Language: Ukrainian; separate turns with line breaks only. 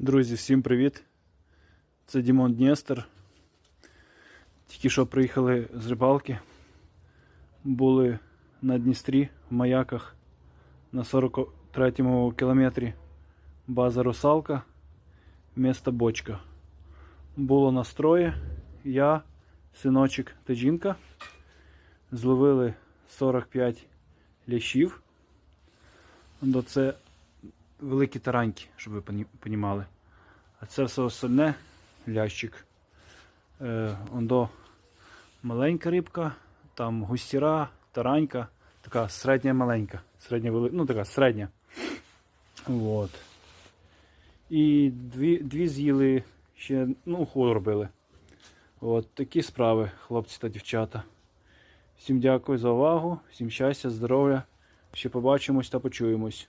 Друзі, всім привіт! Це Дімон Дністер. Тільки що приїхали з рибалки. Були на Дністрі в маяках на 43-му кілометрі база Русалка, місто Бочка. Було настроє. Я, синочок та жінка. Зловили 45 лящів. До це великі тараньки, щоб ви розуміли. А це все остальне лящик. Е, ондо маленька рибка, там густіра, таранька, така середня маленька, середня вели... ну така середня. Вот. І дві, дві з'їли ще, ну, уху робили. От такі справи, хлопці та дівчата. Всім дякую за увагу, всім щастя, здоров'я. Ще побачимось та почуємось.